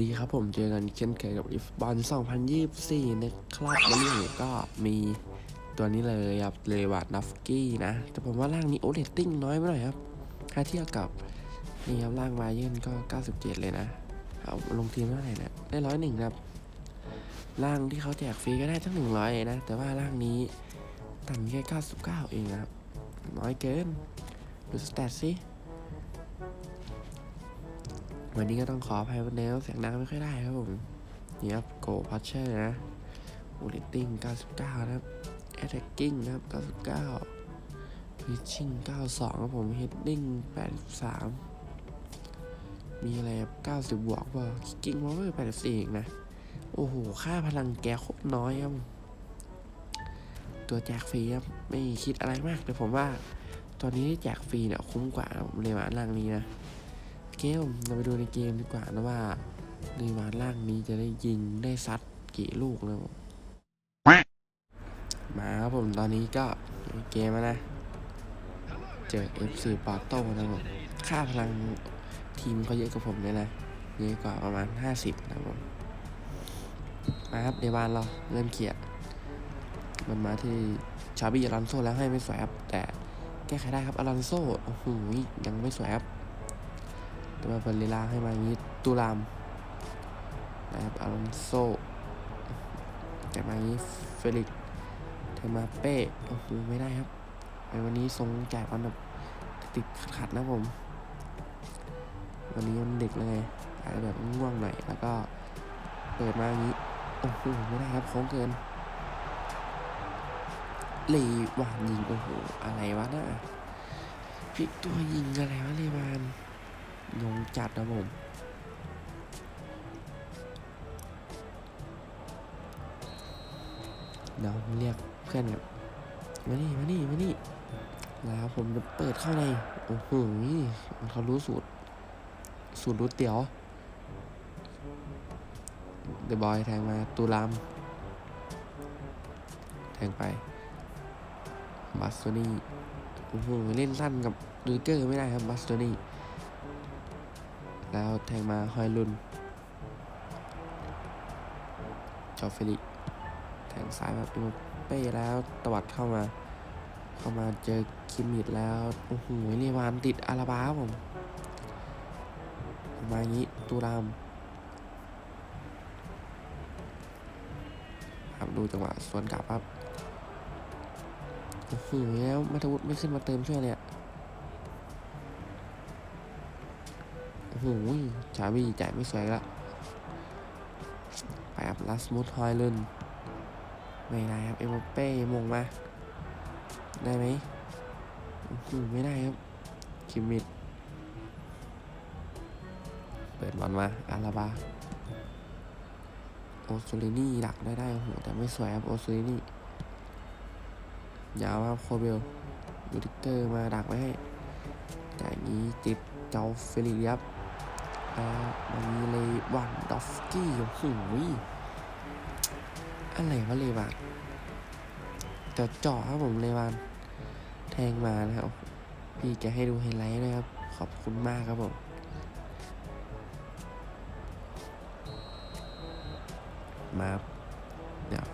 ดีครับผมเจอกันเช่นเคยกับอิฟบอล2024 นะครับวันนี้ก็มีตัวนี้เลยครับเลวาดนัฟกี้นะ แต่ผมว่าร่างนี้โอเลตติ้งน้อยไปหน่อยครับ ถ้าเทียบกับนี่ครับร่างวายเยนก็ 97 เลยนะเอาลงทีมเท่าไหร่นะได้ร้อยหนึ่งครับร่างที่เขาแจกฟรีก็ได้ทั้งหนึ่งร้อยนะ แต่ว่าร่างนี้ต่ำแค่ 99 เองนะครับน้อยเกิน ดูสแตทสิ วันนี้ก็ต้องขออภัยวันนี้เสียงดังไม่ค่อยได้ครับผม นี่ครับโกพัชเชอร์นะอูลิตติ้ง99 นะครับ แอตแทกกิ้งนะครับ 99พิชชิ่ง92 ครับผมเฮดดิ้ง83 มีอะไรครับ90 บวกป่ะกิ้งพาวเวอร์84เองนะ โอ้โห ค่าพลังแกโคตรน้อยครับ ตัวแจกฟรีครับ ไม่คิดอะไรมากแต่ผมว่า ตอนนี้ที่แจกฟรีเนี่ยคุ้มกว่าเลยว่าร่างนี้นะ เกมเราไปดูในเกมดีกว่านะว่าในวาล่างนี้จะได้ยิงได้ซัดกี่ลูกแล้วมาครับผมตอนนี้ก็เกมนะ เจอ FC ปอโต้นะผมค่าพลังทีมเขาเยอะกว่าผมเลยนะเยอะกว่าประมาณ 50 นะผมมาครับในวานเราเริ่มเขียดมันมาที่ชาบี้อลอนโซแล้วให้ไม่สวยครับแต่แก้ไขได้ครับอลอนโซโอ้โหยังไม่สวยครับ แต่ว่าเปนเวลาให้มาอย่างนี้ตูรามนะครับอารอนโซแต่มาอย่างนี้เฟลิกเทมาเป้โอ้โหไม่ได้ครับในวันนี้ทรงจ่ายบอลแบบติดขัดนะผม วันนี้มันเด็กเลยอาจจะแบบง่วงหน่อยแล้วก็เปิดมาอย่างนี้โอ้โหไม่ได้ครับโค้งเกินเลวานยิงโอ้โหอะไรวะน่ะพลิกตัวยิงอะไรวะเลวาน งงจัดนะผมเดี๋ยวเรียกเพื่อนแบบมานี่มานี่มานี่แล้วผมจะเปิดเข้าในโอ้โหมันเขารู้สูตร สูตรรู้เตี๋ยวเดอะบอยแทงมาตูรามแทงไปบัสโตนี่โอ้โหเล่นสั้นกับดูเกอร์ไม่ได้ครับบัสโตนี่ แล้วแทงมาฮอยลุนจอฟเฟลิแทงซ้ายมาเป็นเป้แล้วตวัดเข้ามา เข้ามาเจอคิมมิดแล้ว โอ้โหเรวานติดอาราบาผม มาอย่างนี้ตูรามครับดูจังหวะสวนกลับครับโอ้โหแล้วมาทวุฒไม่ขึ้นมาเติมช่วยเลยอะ อ้โหชาบีจ่ายไม่สวยละไปครับลัสมุดฮอยลุนไม่ได้ครับ เอ็มเป้มงมา ได้ไหมอ้โหไม่ได้ครับ คิมมิดเปิดบอลมาอาราบา โอซูลินี่ดักได้ได้โอ้โหแต่ไม่สวยครับ โอซูลินี่ยาวครับโคเบลยูดิเตอร์มาดักไว้ให้แต่อย่างนี้ติดเจ้าเฟลิปครับ มันมีเลวันดอฟสกี้โอ้โหอะไรวะเลวานจะเจาะครับผมเลวานแทงมานะครับ พี่แกให้ดูไฮไลท์นะครับ ขอบคุณมากครับผมมาเดี๋ยว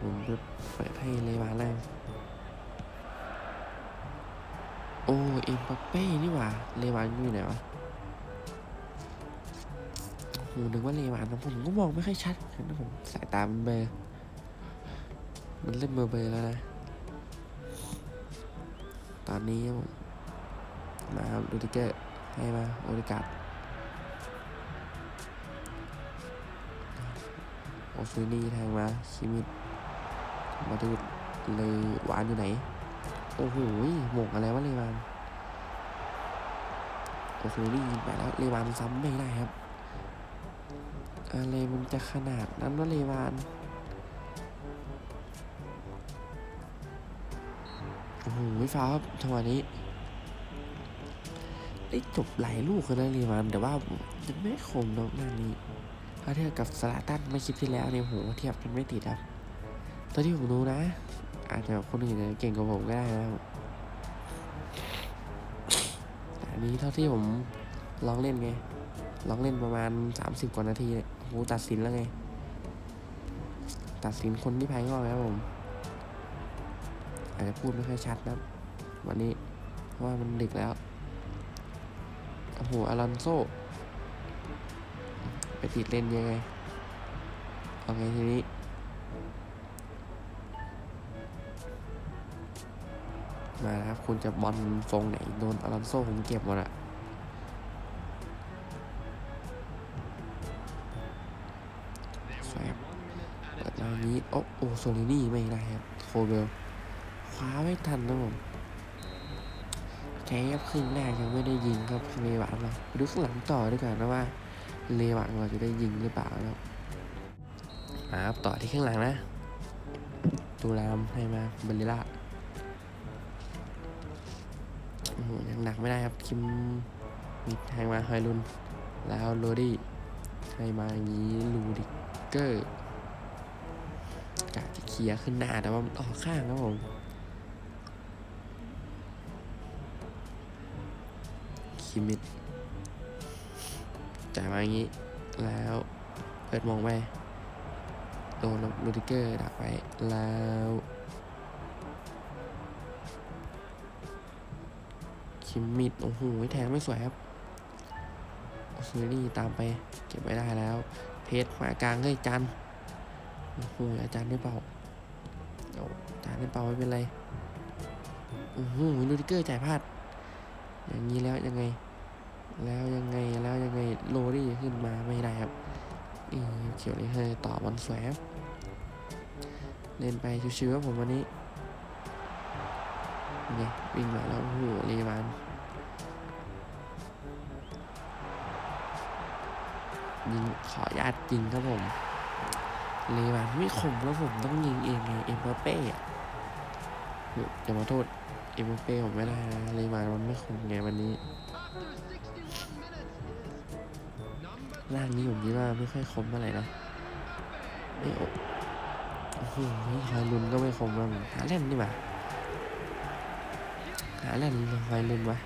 ผมจะเปิดให้เลวานแรกโอ้เอ็มบัปเป้นี่หว่า เลวานอยู่ไหนวะ โหนึกว่าเลวานนะผมก็มองไม่ค่อยชัดนะผมสายตามันเบลอมันเริ่มเบลอแล้วนะ ตอนนี้ผมมาครับดูติเกอร์ให้มาโอริกาดโอซูนี่แทงมาคิมิดมาดูเลยหวานอยู่ไหน โอ้โหหมงอะไรวะเลวานโอซูนี่ไปแล้วเลวานซ้ำไม่ได้ครับ อะไรมันจะขนาดนั้นวะเลวานโอ้โหฟ้าครับจังหวะนี้ได้จบหลายลูกเลยนะเลวานแต่ว่ายังไม่คมนอกหน้านี้ถ้าเทียบกับสลาตันไม่คลิปที่แล้วเนี่ยโหเทียบกันไม่ติดครับตอนที่ผมดูนะ อาจจะคนอื่นเนี่ยเก่งกว่าผมก็ได้นะครับอันนี้เท่าที่ผมลองเล่นไงลองเล่นประมาณสามสิบกว่านาทีเนี่ย โอ้โหตัดสินแล้วไง ตัดสินคนที่ภายนอกนะครับผม อาจจะพูดไม่ค่อยชัดนะ วันนี้เพราะว่ามันดึกแล้ว โอ้โหอลอนโซ ไปติดเล่นยังไง เอาไงทีนี้มาครับ คุณจะบอลทรงไหน โดนอลอนโซผมเก็บหมดอะ นี้โอ้โอโซลินี่ไม่ได้ครับโคเบลคว้าไม่ทันนะผมแค่ครึ่งแรกยังไม่ได้ยิงครับเลวาเราดูข้างหลังต่อดีกว่านนะว่าเลวาเราจะได้ยิงหรือเปล่าครับมาครับต่อที่ข้างหลังนะตูรามให้มาเบลลิล่าโอ้โหยังหนักไม่ได้ครับคิมมิดให้มาไฮรุนแล้วโรดี้ให้มาอย่างนี้ลูดิเกอร์ ลียร์ขึ้นหน้าแต่ว่ามันออกข้างครับผมคิมิดจ่ายมาอย่างนี้ แล้วเปิดมองไปโดนลูดิเกอร์ดักไว้แล้วคิมมิดโอ้โหแทงไม่สวยครับโอซูรี่ตามไป เก็บไว้ได้แล้ว เพชรขวากลางเฮ้จันโอ้โหอาจารย์ได้เป่เอา อาจาย์ได้เป่าไม่เป็นไรโอ้โหลูดิเกอร์จ่ายพลาด อย่างนี้แล้วยังไง แล้วยังไงแล้วยังไงโรดี้ขึ้นมาไม่ได้ครับนี่เขียวเลยเฮ้ยต่อบอลสวยครับเล่นไปชิวๆครับผมวันนี้นี่วิ่งมาแล้วโอ้โหเลวานยิงขอญาตยิงครับผม เลยวานไม่คมแล้วผมต้องยิงเองไงเอ็มบัปเป้อะอย่ามาโทษเอ็มบัปเป้ผมไม่ได้นะเลวามันไม่คมไงวันนี้ร่างนี้ผมคิดว่าไม่ค่อยคมเท่าไหร่นะไม่โอ้โหฮอยลุนก็ไม่คมแล้วหาเล่นนี่หว่าหาเล่นหรือฮอยลุนวะ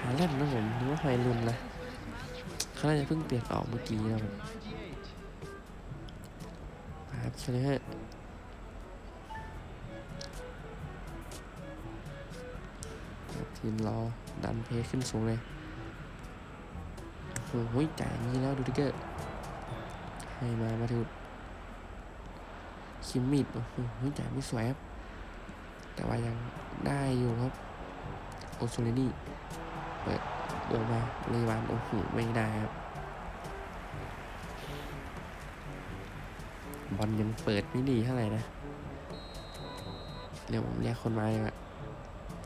หาเล่นนะผมนึกว่าฮอยลุนนะเขาน่าจะเพิ่งเปลี่ยนออกเมื่อกี้นะครับ ช่เลยฮะทีมรอดันเพขึ้นสูงเลยโอ้โหจ่ายนี้แล้วดูดิเกอร์ให้มามาถูคิมมิดโอ้โหจ่ายไม่สวยครับ แต่ว่ายังได้อยู่ครับ โอโซเลนี่เปิดลงมาเลวานโอ้โหไม่ได้ครับ บอลยังเปิดไม่ดีเท่าไหร่นะเดี๋ยวผมเรียกคนมาเลยอะ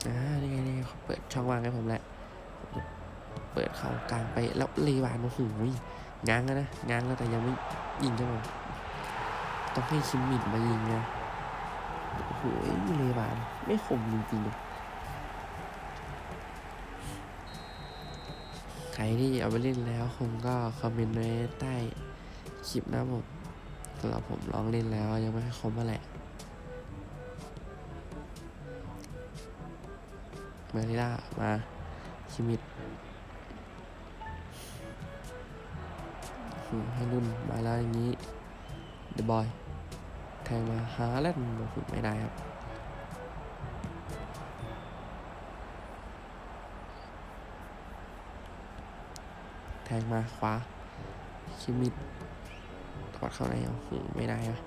อ่านี่ไงนี่เขาเปิดช่องว่างให้ผมแหละ เปิดเข้ากลางไปแล้วเลวานโอ้โหง้างแล้วนะง้างแล้วแต่ยังไม่ยิงใช่ไหมต้องให้คิมมิดมายิงนะโอ้โหเลวานไม่คมจริงๆเลยใครที่เอาไปเล่นแล้วคงก็คอมเมนต์ไว้ใต้คลิปนะผมำหรับผมลองเล่นแล้วยังไม่ค่อยคมเท่าไหร่มาริล่ามาคิมิดให้รุ่นมาแล้วอย่างนี้เดอะบอยแทงมาหาเล่นไม่ได้ครับ แทงมาขวาคิมิด ถอดเข้าในอ้โหไม่ได้อะ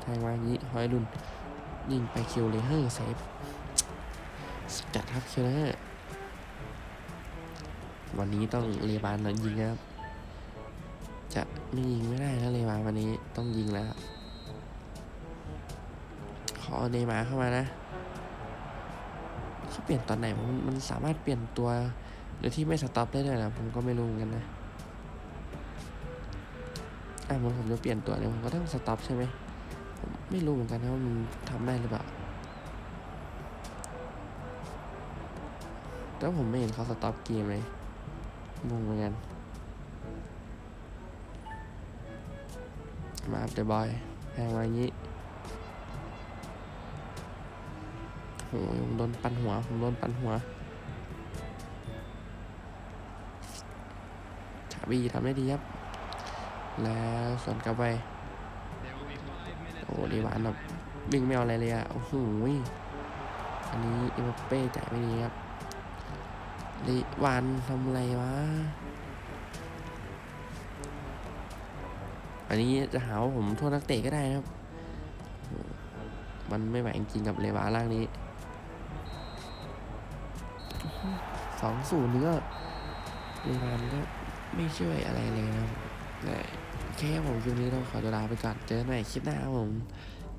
แทงมาอย่างนี้หอยรุ่น ยิงไปคิวเลยเฮ้ยเซฟจัดครับคิวเลยวันนี้ต้องเลบานนั้นยิงครับ จะไม่ยิงไม่ได้แล้วเลบานวันนี้ต้องยิงแล้ว ขอเนมาเข้ามานะ เขาเปลี่ยนตอนไหนมันมันสามารถเปลี่ยนตัว โดยที่ไม่สต็อปได้เลยนะผมก็ไม่รู้เหมือนกันนะอะมันผมจะเปลี่ยนตัวเนี่ยผมก็ต้องสต็อปใช่ไหมผมไม่รู้เหมือนกันนะว่ามันทำได้หรือเปล่าแต่ผมไม่เห็นเขาสต็อปเกมเลยงงเหมือนกันมาอัพเดบอยแพงมาอย่างนี้โหผมโดนปันหัว ผมโดนปันหัว บีทำได้ดีครับ แล้วส่วนกลับไปโอ้ดีหวานแบบวิ่งไม่เอาอะไรเลยอะโอ้โหอันนี้เอ็มเป้จ่ายไม่ดีครับลิวานทำอะไรวะ อันนี้จะหาว่าผมโทษนักเตะก็ได้นะครับ มันไม่ไหวจริงกับเลวาล่างนี้สองศูนย์นี่ก็เลวานก็ ไม่ช่วยอะไรเลยนะครับแต่แค่ผมคลิปนี้ต้องขอตัวลาไปก่อนเจอกันใหม่คลิปหน้าผม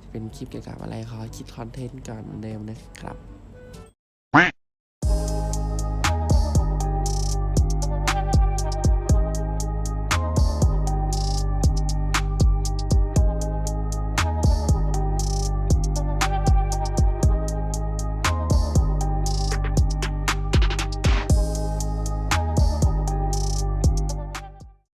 จะเป็นคลิปเกี่ยวกับอะไรขอคิดคอนเทนต์ก่อนเหมือนเดิมนะครับ